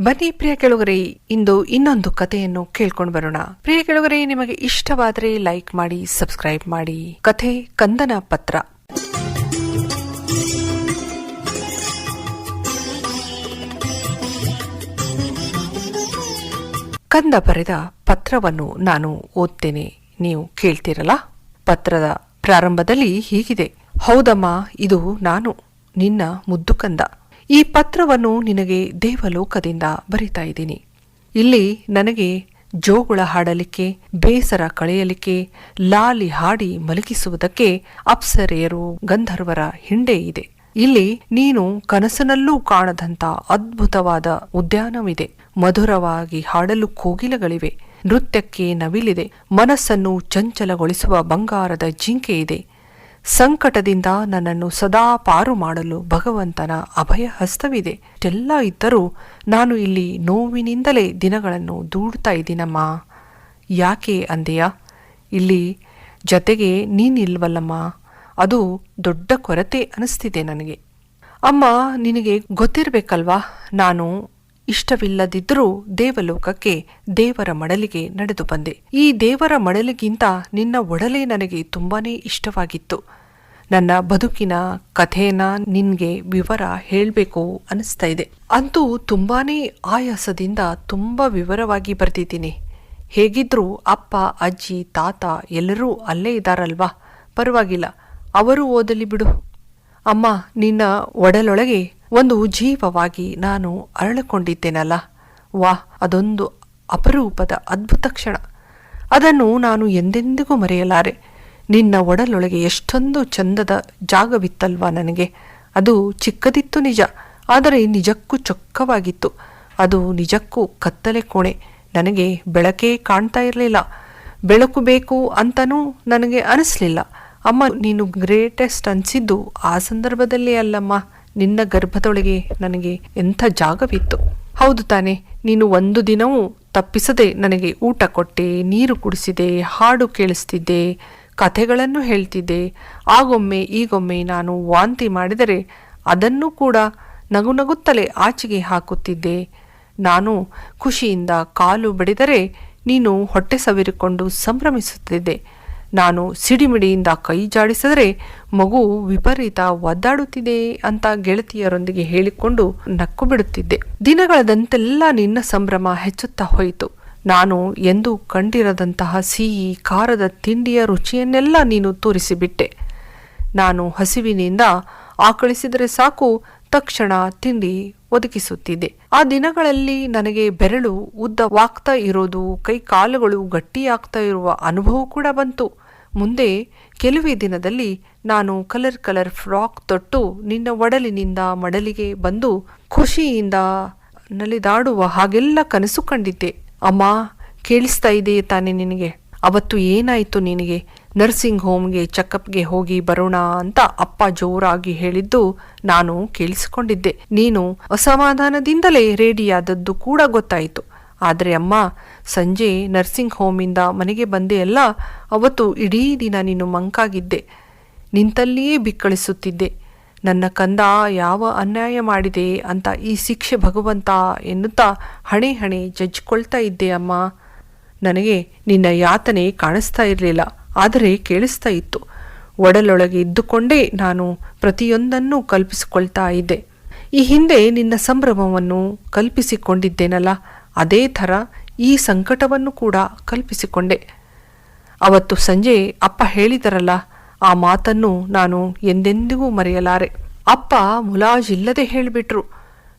ಬನ್ನಿ ಪ್ರಿಯ ಕೆಳಗರೆ, ಇಂದು ಇನ್ನೊಂದು ಕಥೆಯನ್ನು ಕೇಳ್ಕೊಂಡು ಬರೋಣ. ಪ್ರಿಯ ಕೆಳಗರೆ, ನಿಮಗೆ ಇಷ್ಟವಾದರೆ ಲೈಕ್ ಮಾಡಿ, ಸಬ್ಸ್ಕ್ರೈಬ್ ಮಾಡಿ. ಕಥೆ ಕಂದನ ಪತ್ರ. ಕಂದ ಬರೆದ ಪತ್ರವನ್ನು ನಾನು ಓದ್ತೇನೆ. ನೀವು ಕೇಳ್ತೀರಲ್ಲ? ಪತ್ರದ ಪ್ರಾರಂಭದಲ್ಲಿ ಹೀಗಿದೆ. ಹೌದಮ್ಮ, ಇದು ನಾನು, ನಿನ್ನ ಮುದ್ದು ಕಂದ. ಈ ಪತ್ರವನ್ನು ನಿನಗೆ ದೇವಲೋಕದಿಂದ ಬರಿತಾ ಇದ್ದೀನಿ. ಇಲ್ಲಿ ನನಗೆ ಜೋಗುಳ ಹಾಡಲಿಕ್ಕೆ, ಬೇಸರ ಕಳೆಯಲಿಕ್ಕೆ, ಲಾಲಿ ಹಾಡಿ ಮಲಗಿಸುವುದಕ್ಕೆ ಅಪ್ಸರೆಯರು ಗಂಧರ್ವರ ಹಿಂಡೆ ಇದೆ. ಇಲ್ಲಿ ನೀನು ಕನಸಿನಲ್ಲೂ ಕಾಣದಂತ ಅದ್ಭುತವಾದ ಉದ್ಯಾನವಿದೆ. ಮಧುರವಾಗಿ ಹಾಡಲು ಕೋಗಿಲಗಳಿವೆ. ನೃತ್ಯಕ್ಕೆ ನವಿಲಿದೆ. ಮನಸ್ಸನ್ನು ಚಂಚಲಗೊಳಿಸುವ ಬಂಗಾರದ ಜಿಂಕೆ ಇದೆ. ಸಂಕಟದಿಂದ ನನ್ನನ್ನು ಸದಾ ಪಾರು ಮಾಡಲು ಭಗವಂತನ ಅಭಯ ಹಸ್ತವಿದೆ ಇಷ್ಟೆಲ್ಲ ಇದ್ದರೂ ನಾನು ಇಲ್ಲಿ ನೋವಿನಿಂದಲೇ ದಿನಗಳನ್ನು ದೂಡ್ತಾ ಇದ್ದೀನಮ್ಮ. ಯಾಕೆ ಅಂದೆಯ? ಇಲ್ಲಿ ಜತೆಗೆ ನೀನಿಲ್ವಲ್ಲಮ್ಮ? ಅದು ದೊಡ್ಡ ಕೊರತೆ ಅನಿಸ್ತಿದೆ ನನಗೆ. ಅಮ್ಮ, ನಿನಗೆ ಗೊತ್ತಿರಬೇಕಲ್ವಾ? ನಾನು ಇಷ್ಟವಿಲ್ಲದಿದ್ದರೂ ದೇವಲೋಕಕ್ಕೆ ದೇವರ ಮಡಲಿಗೆ ನಡೆದು ಬಂದೆ. ಈ ದೇವರ ಮಡಲಿಗಿಂತ ನಿನ್ನ ಒಡಲೆ ನನಗೆ ತುಂಬಾನೇ ಇಷ್ಟವಾಗಿತ್ತು. ನನ್ನ ಬದುಕಿನ ಕಥೆನ ನಿನ್ಗೆ ವಿವರ ಹೇಳಬೇಕು ಅನಿಸ್ತಾ ಇದೆ. ಅಂತೂ ತುಂಬಾನೇ ಆಯಾಸದಿಂದ ತುಂಬ ವಿವರವಾಗಿ ಬರ್ತಿದ್ದೀನಿ ಹೇಗಿದ್ರೂ ಅಪ್ಪ, ಅಜ್ಜಿ, ತಾತ ಎಲ್ಲರೂ ಅಲ್ಲೇ ಇದ್ದಾರಲ್ವಾ? ಪರವಾಗಿಲ್ಲ. ಅವರು ಓದಲಿ ಬಿಡು. ಅಮ್ಮ, ನಿನ್ನ ಒಡಲೊಳಗೆ ಒಂದು ಜೀವವಾಗಿ ನಾನು ಅರಳಿಕೊಂಡಿದ್ದೇನಲ್ಲ? ವಾ, ಅದೊಂದು ಅಪರೂಪದ ಅದ್ಭುತ ಕ್ಷಣ. ಅದನ್ನು ನಾನು ಎಂದೆಂದಿಗೂ ಮರೆಯಲಾರೆ. ನಿನ್ನ ಒಡಲೊಳಗೆ ಎಷ್ಟೊಂದು ಚಂದದ ಜಾಗವಿತ್ತಲ್ವಾ ನನಗೆ? ಅದು ಚಿಕ್ಕದಿತ್ತು ನಿಜ, ಆದರೆ ನಿಜಕ್ಕೂ ಚೊಕ್ಕವಾಗಿತ್ತು. ಅದು ನಿಜಕ್ಕೂ ಕತ್ತಲೆ ಕೋಣೆ. ನನಗೆ ಬೆಳಕೇ ಕಾಣ್ತಾ ಇರಲಿಲ್ಲ. ಬೆಳಕು ಬೇಕು ಅಂತನೂ ನನಗೆ ಅನಿಸ್ಲಿಲ್ಲ. ಅಮ್ಮ, ನೀನು ಗ್ರೇಟೆಸ್ಟ್ ಅನಿಸಿದ್ದು ಆ ಸಂದರ್ಭದಲ್ಲಿ ಅಲ್ಲಮ್ಮ. ನಿನ್ನ ಗರ್ಭದೊಳಗೆ ನನಗೆ ಎಂಥ ಜಾಗವಿತ್ತು? ಹೌದು ತಾನೆ, ನೀನು ಒಂದು ದಿನವೂ ತಪ್ಪಿಸದೆ ನನಗೆ ಊಟ ಕೊಟ್ಟೆ, ನೀರು ಕುಡಿಸಿದೆ, ಹಾಡು ಕೇಳಿಸ್ತಿದ್ದೆ, ಕಥೆಗಳನ್ನು ಹೇಳ್ತಿದ್ದೆ. ಆಗೊಮ್ಮೆ ಈಗೊಮ್ಮೆ ನಾನು ವಾಂತಿ ಮಾಡಿದರೆ ಅದನ್ನು ಕೂಡ ನಗು ನಗುತ್ತಲೇ ಆಚೆಗೆ ಹಾಕುತ್ತಿದ್ದೆ. ನಾನು ಖುಷಿಯಿಂದ ಕಾಲು ಬಡಿದರೆ ನೀನು ಹೊಟ್ಟೆ ಸವಿರಿಕೊಂಡು ಸಂಭ್ರಮಿಸುತ್ತಿದ್ದೆ. ನಾನು ಸಿಡಿಮಿಡಿಯಿಂದ ಕೈ ಜಾಡಿಸಿದರೆ ಮಗು ವಿಪರೀತ ಒದ್ದಾಡುತ್ತಿದೆ ಅಂತ ಗೆಳತಿಯರೊಂದಿಗೆ ಹೇಳಿಕೊಂಡು ನಕ್ಕು ಬಿಡುತ್ತಿದ್ದೆ. ದಿನಗಳದಂತೆಲ್ಲ ನಿನ್ನ ಸಂಭ್ರಮ ಹೆಚ್ಚುತ್ತಾ ಹೋಯಿತು. ನಾನು ಎಂದು ಕಂಡಿರದಂತಹ ಸಿಹಿ, ಖಾರದ ತಿಂಡಿಯ ರುಚಿಯನ್ನೆಲ್ಲ ನೀನು ತೋರಿಸಿಬಿಟ್ಟೆ. ನಾನು ಹಸಿವಿನಿಂದ ಆಕಳಿಸಿದರೆ ಸಾಕು, ತಕ್ಷಣ ತಿಂಡಿ ಒದಗಿಸುತ್ತಿದ್ದೆ ಆ ದಿನಗಳಲ್ಲಿ ನನಗೆ ಬೆರಳು ಉದ್ದವಾಗ್ತಾ ಇರೋದು, ಕೈ ಕಾಲುಗಳು ಗಟ್ಟಿಯಾಗ್ತಾ ಇರುವ ಅನುಭವ ಕೂಡ ಬಂತು. ಮುಂದೆ ಕೆಲವೇ ದಿನದಲ್ಲಿ ನಾನು ಕಲರ್ ಕಲರ್ ಫ್ರಾಕ್ ತೊಟ್ಟು ನಿನ್ನ ಒಡಲಿನಿಂದ ಮಡಲಿಗೆ ಬಂದು ಖುಷಿಯಿಂದ ನಲಿದಾಡುವ ಹಾಗೆಲ್ಲ ಕನಸು ಕಂಡಿದ್ದೆ. ಅಮ್ಮ, ಕೇಳಿಸ್ತಾ ಇದೆಯೇ ತಾನೆ ನಿನಗೆ? ಅವತ್ತು ಏನಾಯಿತು ನಿನಗೆ? ನರ್ಸಿಂಗ್ ಹೋಮ್ಗೆ ಚೆಕಪ್ಗೆ ಹೋಗಿ ಬರೋಣ ಅಂತ ಅಪ್ಪ ಜೋರಾಗಿ ಹೇಳಿದ್ದು ನಾನು ಕೇಳಿಸಿಕೊಂಡಿದ್ದೆ. ನೀನು ಅಸಮಾಧಾನದಿಂದಲೇ ರೆಡಿಯಾದದ್ದು ಕೂಡ ಗೊತ್ತಾಯಿತು. ಆದರೆ ಅಮ್ಮ, ಸಂಜೆ ನರ್ಸಿಂಗ್ ಹೋಮಿಂದ ಮನೆಗೆ ಬಂದೆ ಅಲ್ಲ, ಅವತ್ತು ಇಡೀ ದಿನ ನೀನು ಮಂಕಾಗಿದ್ದೆ. ನಿಂತಲ್ಲಿಯೇ ಬಿಕ್ಕಳಿಸುತ್ತಿದ್ದೆ. ನನ್ನ ಕಂದ ಯಾವ ಅನ್ಯಾಯ ಮಾಡಿದೆ ಅಂತ ಈ ಶಿಕ್ಷೆ ಭಗವಂತ ಎನ್ನುತ್ತಾ ಹಣೆ ಹಣೆ ಜಜ್ಜಿಕೊಳ್ತಾ ಇದ್ದೆ ಅಮ್ಮ. ನನಗೆ ನಿನ್ನ ಯಾತನೆ ಕಾಣಿಸ್ತಾ ಇರಲಿಲ್ಲ. ಆದರೆ ಕೇಳಿಸ್ತಾ ಇತ್ತು, ಒಡಲೊಳಗೆ ಇದ್ದುಕೊಂಡೇ ನಾನು ಪ್ರತಿಯೊಂದನ್ನೂ ಕಲ್ಪಿಸಿಕೊಳ್ತಾ ಇದ್ದೆ. ಈ ಹಿಂದೆ ನಿನ್ನ ಸಂಭ್ರಮವನ್ನು ಕಲ್ಪಿಸಿಕೊಂಡಿದ್ದೇನಲ್ಲ, ಅದೇ ಥರ ಈ ಸಂಕಟವನ್ನು ಕೂಡ ಕಲ್ಪಿಸಿಕೊಂಡೆ. ಅವತ್ತು ಸಂಜೆ ಅಪ್ಪ ಹೇಳಿದರಲ್ಲ, ಆ ಮಾತನ್ನು ನಾನು ಎಂದೆಂದಿಗೂ ಮರೆಯಲಾರೆ. ಅಪ್ಪ ಮುಲಾಜಿಲ್ಲದೆ ಹೇಳಿಬಿಟ್ರು,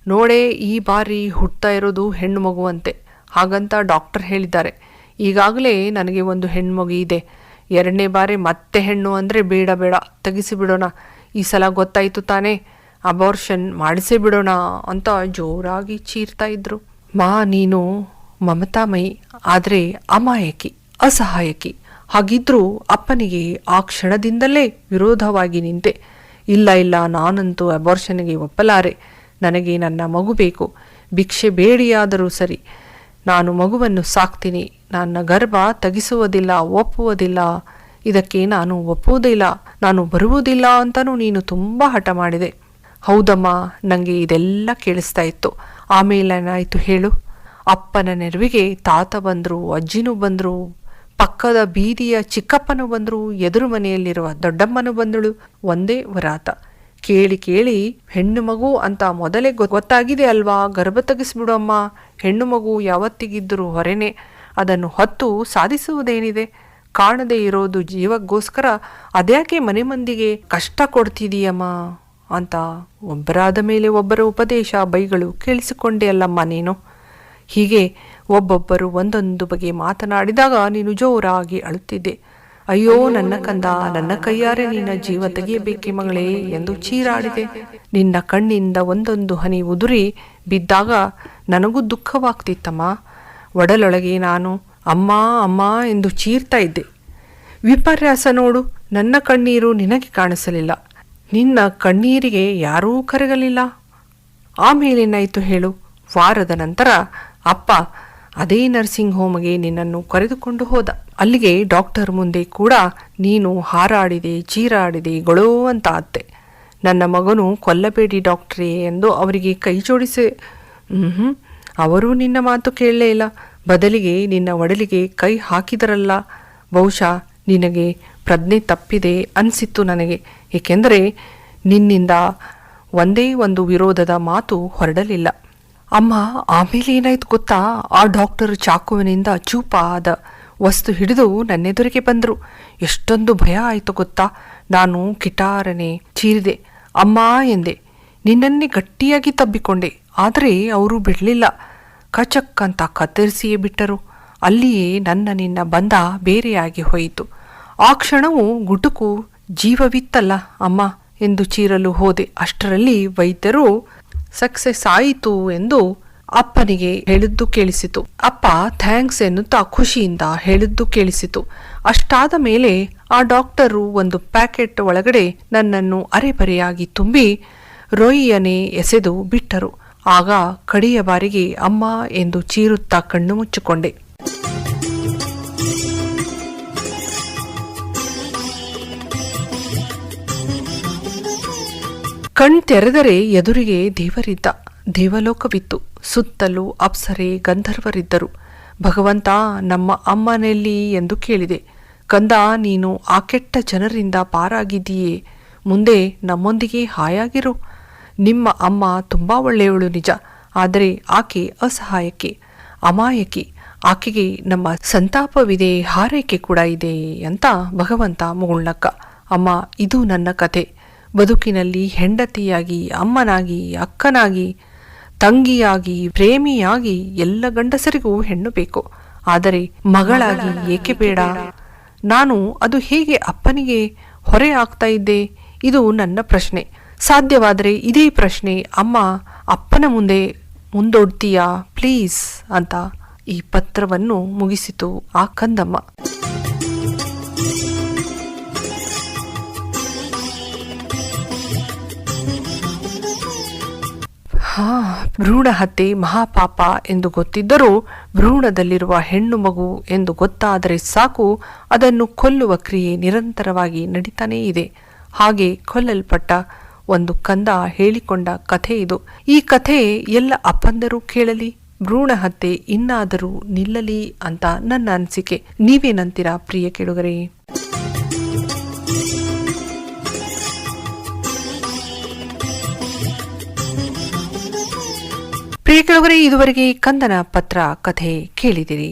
ನೋಡೇ, ಈ ಬಾರಿ ಹುಟ್ತಾ ಇರೋದು ಹೆಣ್ಣು ಮಗುವಂತೆ ಹಾಗಂತ ಡಾಕ್ಟರ್ ಹೇಳಿದ್ದಾರೆ, ಈಗಾಗಲೇ ನನಗೆ ಒಂದು ಹೆಣ್ಮಗು ಇದೆ. ಎರಡನೇ ಬಾರಿ ಮತ್ತೆ ಹೆಣ್ಣು ಅಂದರೆ ಬೇಡ ಬೇಡ. ತೆಗಿಸಿ ಬಿಡೋಣ. ಈ ಸಲ ಗೊತ್ತಾಯಿತು ತಾನೇ. ಅಬಾರ್ಷನ್ ಮಾಡಿಸೇ ಬಿಡೋಣ ಅಂತ ಜೋರಾಗಿ ಚೀರ್ತಾ ಇದ್ರು. ಮಾ, ನೀನು ಮಮತಾಮಯಿ. ಆದರೆ ಅಮಾಯಕಿ, ಅಸಹಾಯಕಿ. ಹಾಗಿದ್ರೂ ಅಪ್ಪನಿಗೆ ಆ ಕ್ಷಣದಿಂದಲೇ ವಿರೋಧವಾಗಿ ನಿಂತೆ. ಇಲ್ಲ ಇಲ್ಲ, ನಾನಂತೂ ಅಬಾರ್ಷನ್ಗೆ ಒಪ್ಪಲಾರೆ. ನನಗೆ ನನ್ನ ಮಗು ಬೇಕು. ಭಿಕ್ಷೆ ಬೇಡಿಯಾದರೂ ಸರಿ. ನಾನು ಮಗುವನ್ನು ಸಾಕ್ತೀನಿ. ನನ್ನ ಗರ್ಭ ತಗಿಸುವುದಿಲ್ಲ ಒಪ್ಪುವುದಿಲ್ಲ. ಇದಕ್ಕೆ ನಾನು ಒಪ್ಪುವುದಿಲ್ಲ, ನಾನು ಬರುವುದಿಲ್ಲ ಅಂತಲೂ ನೀನು ತುಂಬ ಹಠ ಮಾಡಿದೆ. ಹೌದಮ್ಮ ನನಗೆ ಇದೆಲ್ಲ ಕೇಳಿಸ್ತಾ ಇತ್ತು. ಆಮೇಲೇನಾಯ್ತು ಹೇಳು. ಅಪ್ಪನ ನೆರವಿಗೆ ತಾತ ಬಂದರು, ಅಜ್ಜಿನೂ ಬಂದರು, ಪಕ್ಕದ ಬೀದಿಯ ಚಿಕ್ಕಪ್ಪನು ಬಂದರು, ಎದುರು ಮನೆಯಲ್ಲಿರುವ ದೊಡ್ಡಮ್ಮನು ಬಂದಳು. ಒಂದೇ ವರಾತ. ಕೇಳಿ ಕೇಳಿ, ಹೆಣ್ಣು ಮಗು ಅಂತ ಮೊದಲೇ ಗೊತ್ತಾಗಿದೆ ಅಲ್ವಾ? ಗರ್ಭ ತೆಗೆಸ್ಬಿಡಮ್ಮ ಹೆಣ್ಣು ಮಗು ಯಾವತ್ತಿಗಿದ್ದರೂ ಹೊರೆನೆ. ಅದನ್ನು ಹೊತ್ತು ಸಾಧಿಸುವುದೇನಿದೆ? ಕಾಣದೇ ಇರೋದು ಜೀವಕ್ಕೋಸ್ಕರ ಅದ್ಯಾಕೆ ಮನೆ ಮಂದಿಗೆ ಕಷ್ಟ ಕೊಡ್ತಿದೀಯಮ್ಮ? ಅಂತ ಒಬ್ಬರಾದ ಮೇಲೆ ಒಬ್ಬರ ಉಪದೇಶ ಬೈಗಳು ಕೇಳಿಸಿಕೊಂಡೆ ಅಲ್ಲಮ್ಮ ನೀನು. ಹೀಗೆ ಒಬ್ಬೊಬ್ಬರು ಒಂದೊಂದು ಬಗೆ ಮಾತನಾಡಿದಾಗ ನೀನು ಜೋರಾಗಿ ಅಳುತ್ತಿದ್ದೆ. ಅಯ್ಯೋ, ನನ್ನ ಕಂದ, ನನ್ನ ಕೈಯಾರೆ ನಿನ್ನ ಜೀವ ತೆಗೆಯಬೇಕೆ ಮಗಳೇ ಎಂದು ಚೀರಾಡಿದೆ. ನಿನ್ನ ಕಣ್ಣಿಂದ ಒಂದೊಂದು ಹನಿ ಉದುರಿ ಬಿದ್ದಾಗ ನನಗೂ ದುಃಖವಾಗ್ತಿತ್ತಮ್ಮ. ಒಡಲೊಳಗೆ ನಾನು ಅಮ್ಮ ಅಮ್ಮ ಎಂದು ಚೀರ್ತಾ ಇದ್ದೆ. ವಿಪರ್ಯಾಸ ನೋಡು, ನನ್ನ ಕಣ್ಣೀರು ನಿನಗೆ ಕಾಣಿಸಲಿಲ್ಲ. ನಿನ್ನ ಕಣ್ಣೀರಿಗೆ ಯಾರೂ ಕರಗಲಿಲ್ಲ. ಆಮೇಲೇನಾಯಿತು ಹೇಳು. ವಾರದ ನಂತರ, ಅಪ್ಪ ಅದೇ ನರ್ಸಿಂಗ್ ಹೋಮ್ಗೆ ನಿನ್ನನ್ನು ಕರೆದುಕೊಂಡು ಹೋದ. ಅಲ್ಲಿಗೆ ಡಾಕ್ಟರ್ ಮುಂದೆ ಕೂಡ ನೀನು ಹಾರಾಡಿದೆ, ಚೀರಾಡಿದೆ, ಗೊಳೋ ಅಂತ ಅತ್ತೆ. ನನ್ನ ಮಗನು ಕೊಲ್ಲಬೇಡಿ ಡಾಕ್ಟ್ರೇ ಎಂದು ಅವರಿಗೆ ಕೈ ಜೋಡಿಸಿ ಹ್ಞೂ ಅವರು ನಿನ್ನ ಮಾತು ಕೇಳಲೇ ಇಲ್ಲ. ಬದಲಿಗೆ ನಿನ್ನ ಒಡಲಿಗೆ ಕೈ ಹಾಕಿದರಲ್ಲ. ಬಹುಶಃ ನಿನಗೆ ಪ್ರಜ್ಞೆ ತಪ್ಪಿದೆ ಅನಿಸಿತ್ತು ನನಗೆ. ಏಕೆಂದರೆ ನಿನ್ನಿಂದ ಒಂದೇ ಒಂದು ವಿರೋಧದ ಮಾತು ಹೊರಡಲಿಲ್ಲ. ಅಮ್ಮ, ಆಮೇಲೆ ಏನಾಯ್ತು ಗೊತ್ತಾ? ಆ ಡಾಕ್ಟರ್ ಚಾಕುವಿನಿಂದ ಚೂಪಾದ ವಸ್ತು ಹಿಡಿದು ನನ್ನೆದುರಿಗೆ ಬಂದರು. ಎಷ್ಟೊಂದು ಭಯ ಆಯಿತು ಗೊತ್ತಾ? ನಾನು ಕಿಟಾರನೆ ಚೀರಿದೆ. ಅಮ್ಮ ಎಂದೆ, ನಿನ್ನನ್ನೇ ಗಟ್ಟಿಯಾಗಿ ತಬ್ಬಿಕೊಂಡೆ, ಆದರೆ ಅವರು ಬಿಡಲಿಲ್ಲ. ಕಚಕ್ ಅಂತ ಕತ್ತರಿಸಿಯೇ ಬಿಟ್ಟರು. ಅಲ್ಲಿಯೇ ನನ್ನ ನಿನ್ನ ಬಂಧ ಬೇರೆಯಾಗಿ ಹೋಯಿತು. ಆ ಕ್ಷಣವು ಗುಟುಕು ಜೀವವಿತ್ತಲ್ಲ ಅಮ್ಮ ಎಂದು ಚೀರಲು ಹೋದೆ. ಅಷ್ಟರಲ್ಲಿ ವೈದ್ಯರು ಸಕ್ಸೆಸ್ ಆಯಿತು ಎಂದು ಅಪ್ಪನಿಗೆ ಹೇಳಿದ್ದು ಕೇಳಿಸಿತು. ಅಪ್ಪ ಥ್ಯಾಂಕ್ಸ್ ಎನ್ನುತ್ತಾ ಖುಷಿಯಿಂದ ಹೇಳಿದ್ದು ಕೇಳಿಸಿತು. ಅಷ್ಟಾದ ಮೇಲೆ ಆ ಡಾಕ್ಟರು ಒಂದು ಪ್ಯಾಕೆಟ್ ಒಳಗಡೆ ನನ್ನನ್ನು ಅರೆಬರೆಯಾಗಿ ತುಂಬಿ ರೊಯ್ಯನೆ ಎಸೆದು ಬಿಟ್ಟರು. ಆಗ ಕಡೆಯ ಬಾರಿಗೆ ಅಮ್ಮ ಎಂದು ಚೀರುತ್ತಾ ಕಣ್ಣು ಮುಚ್ಚಿಕೊಂಡೆ. ಕಣ್ ತೆರೆದರೆ ಎದುರಿಗೆ ದೇವರಿದ್ದ, ದೇವಲೋಕವಿತ್ತು. ಸುತ್ತಲೂ ಅಪ್ಸರೆ ಗಂಧರ್ವರಿದ್ದರು. ಭಗವಂತ, ನಮ್ಮ ಅಮ್ಮನೆಲ್ಲಿ ಎಂದು ಕೇಳಿದೆ. ಕಂದ, ನೀನು ಆ ಕೆಟ್ಟ ಜನರಿಂದ ಪಾರಾಗಿದ್ದೀಯೇ? ಮುಂದೆ ನಮ್ಮೊಂದಿಗೆ ಹಾಯಾಗಿರು. ನಿಮ್ಮ ಅಮ್ಮ ತುಂಬ ಒಳ್ಳೆಯವಳು ನಿಜ. ಆದರೆ ಆಕೆ ಅಸಹಾಯಕಿ ಅಮಾಯಕಿ. ಆಕೆಗೆ ನಮ್ಮ ಸಂತಾಪವಿದೆ, ಹಾರೈಕೆ ಕೂಡ ಇದೆ ಅಂತ ಭಗವಂತ ಮುಗುಳ್ನಕ್ಕ. ಅಮ್ಮ, ಇದು ನನ್ನ ಕತೆ ಬದುಕಿನಲ್ಲಿ ಹೆಂಡತಿಯಾಗಿ ಅಮ್ಮನಾಗಿ ಅಕ್ಕನಾಗಿ ತಂಗಿಯಾಗಿ ಪ್ರೇಮಿಯಾಗಿ ಎಲ್ಲ ಗಂಡಸರಿಗೂ ಹೆಣ್ಣು ಬೇಕು. ಆದರೆ ಮಗಳಾಗಿ ಏಕೆ ಬೇಡ? ನಾನು ಅದು ಹೇಗೆ ಅಪ್ಪನಿಗೆ ಹೊರೆ ಆಗ್ತಾ ಇದ್ದೆ? ಇದು ನನ್ನ ಪ್ರಶ್ನೆ. ಸಾಧ್ಯವಾದರೆ ಇದೇ ಪ್ರಶ್ನೆ ಅಮ್ಮ ಅಪ್ಪನ ಮುಂದೆ ಮುಂದೊಡ್ತೀಯಾ? ಪ್ಲೀಸ್ ಅಂತ ಈ ಪತ್ರವನ್ನು ಮುಗಿಸಿತು ಆ ಕಂದಮ್ಮ. ಭ್ರೂಣ ಹತ್ಯೆ ಮಹಾಪಾಪ ಎಂದು ಗೊತ್ತಿದ್ದರೂ ಭ್ರೂಣದಲ್ಲಿರುವ ಹೆಣ್ಣು ಮಗು ಎಂದು ಗೊತ್ತಾದರೆ ಸಾಕು, ಅದನ್ನು ಕೊಲ್ಲುವ ಕ್ರಿಯೆ ನಿರಂತರವಾಗಿ ನಡೀತಾನೇ ಇದೆ. ಹಾಗೆ ಕೊಲ್ಲಲ್ಪಟ್ಟ ಒಂದು ಕಂದ ಹೇಳಿಕೊಂಡ ಕಥೆ ಇದು. ಈ ಕಥೆ ಎಲ್ಲ ಅಪ್ಪಂದರೂ ಕೇಳಲಿ ಭ್ರೂಣ ಹತ್ಯೆ ಇನ್ನಾದರೂ ನಿಲ್ಲಲಿ ಅಂತ ನನ್ನ ಅನಿಸಿಕೆ. ನೀವೇನಂತೀರಾ ಪ್ರಿಯ ಕೆಡುಗರೆ ಪ್ರಿಯ ಕೆಳಗರೆ ಇದುವರೆಗೆ ಕಂದನ ಪತ್ರ ಕಥೆ ಕೇಳಿದಿರಿ.